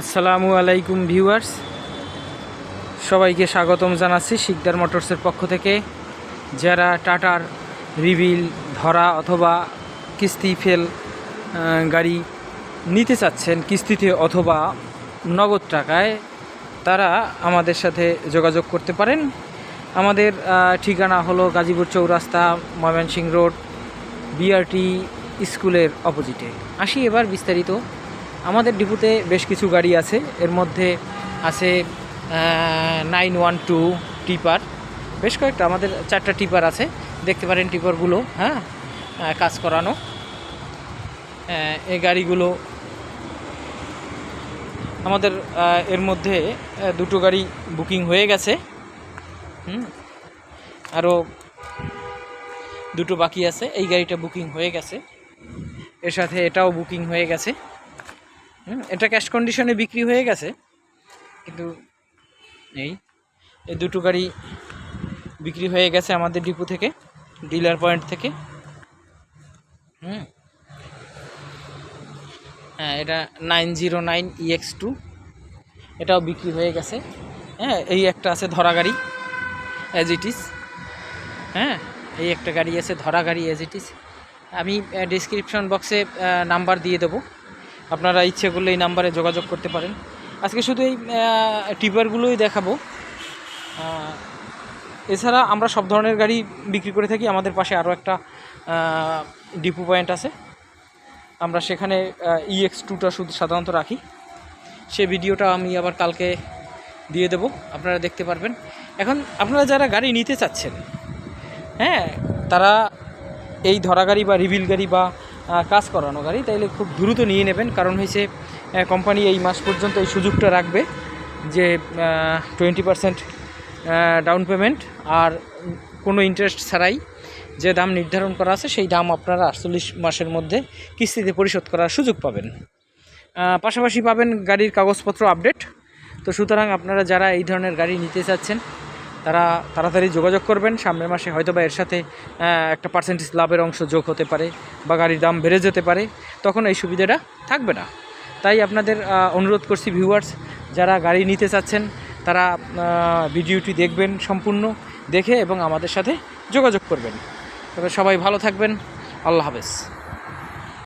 আসসালামু আলাইকুম ভিউয়ার্স। সবাইকে স্বাগতম জানাচ্ছি শিকদার মোটরসের পক্ষ থেকে। যারা টাটার রিভিল, ধরা অথবা কিস্তি ফেল গাড়ি নিতে চাচ্ছেন, কিস্তিতে অথবা নগদ টাকায়, তারা আমাদের সাথে যোগাযোগ করতে পারেন। আমাদের ঠিকানা হলো গাজীপুর চৌরাস্তা ময়মনসিং রোড, বিআরটি স্কুলের অপোজিটে। আসি এবার বিস্তারিত। আমাদের ডিপুতে বেশ কিছু গাড়ি আছে। এর মধ্যে আছে নাইন ওয়ান টু টিপার। বেশ কয়েকটা আমাদের চারটা টিপার আছে। দেখতে পারেন টিপারগুলো হ্যাঁ কাজ করানো। এই গাড়িগুলো আমাদের এর মধ্যে দুটো গাড়ি বুকিং হয়ে গেছে। হুম, আরও দুটো বাকি আছে। এই গাড়িটা বুকিং হয়ে গেছে। এর সাথে এটাও বুকিং হয়ে গেছে। এটা ক্যাশ কন্ডিশনে বিক্রি হয়ে গেছে। কিন্তু এই এই দুটো গাড়ি বিক্রি হয়ে গেছে আমাদের ডিপো থেকে, ডিলার পয়েন্ট থেকে। হুম। হ্যাঁ এটা nine zero nine E X two এটাও বিক্রি হয়ে গেছে। হ্যাঁ এই একটা আছে ধরা গাড়ি অ্যাজ ইট ইজ হ্যাঁ এই একটা গাড়ি আছে ধরা গাড়ি অ্যাজ ইট ইজ আমি ডিসক্রিপশন বক্সে নাম্বার দিয়ে দেবো। আপনারা ইচ্ছে করলে এই নাম্বারে যোগাযোগ করতে পারেন। আজকে শুধু এই টিপারগুলোই দেখাবো। এছাড়া আমরা সব ধরনের গাড়ি বিক্রি করে থাকি। আমাদের পাশে আরও একটা ডিপো পয়েন্ট আছে। আমরা সেখানে ইএক্স টুটা শুধু সাধারণত রাখি। সে ভিডিওটা আমি আবার কালকে দিয়ে দেবো। আপনারা দেখতে পারবেন। এখন আপনারা যারা গাড়ি নিতে চাচ্ছেন হ্যাঁ তারা এই ধরা গাড়ি বা রিভিল গাড়ি বা কাজ করানো গাড়ি, তাইলে খুব দ্রুত নিয়ে নেবেন। কারণ হয়েছে কোম্পানি এই মাস পর্যন্ত এই সুযোগটা রাখবে যে টোয়েন্টি পারসেন্ট ডাউন পেমেন্ট আর কোনো ইন্টারেস্ট ছাড়াই যে দাম নির্ধারণ করা আছে, সেই দাম আপনারা আটচল্লিশ মাসের মধ্যে কিস্তিতে পরিশোধ করার সুযোগ পাবেন। পাশাপাশি পাবেন গাড়ির কাগজপত্র আপডেট তো সুতরাং আপনারা যারা এই ধরনের গাড়ি নিতে চাচ্ছেন তারা তাড়াতাড়ি যোগাযোগ করবেন। সামনের মাসে হয়তো বা এর সাথে একটা পার্সেন্টেজ লাভের অংশ যোগ হতে পারে বা গাড়ির দাম বেড়ে যেতে পারে, তখন এই সুবিধাটা থাকবে না। তাই আপনাদের অনুরোধ করছি ভিউয়ার্স যারা গাড়ি নিতে চাচ্ছেন, তারা ভিডিওটি দেখবেন সম্পূর্ণ দেখে এবং আমাদের সাথে যোগাযোগ করবেন। তবে সবাই ভালো থাকবেন। আল্লাহ হাফেজ।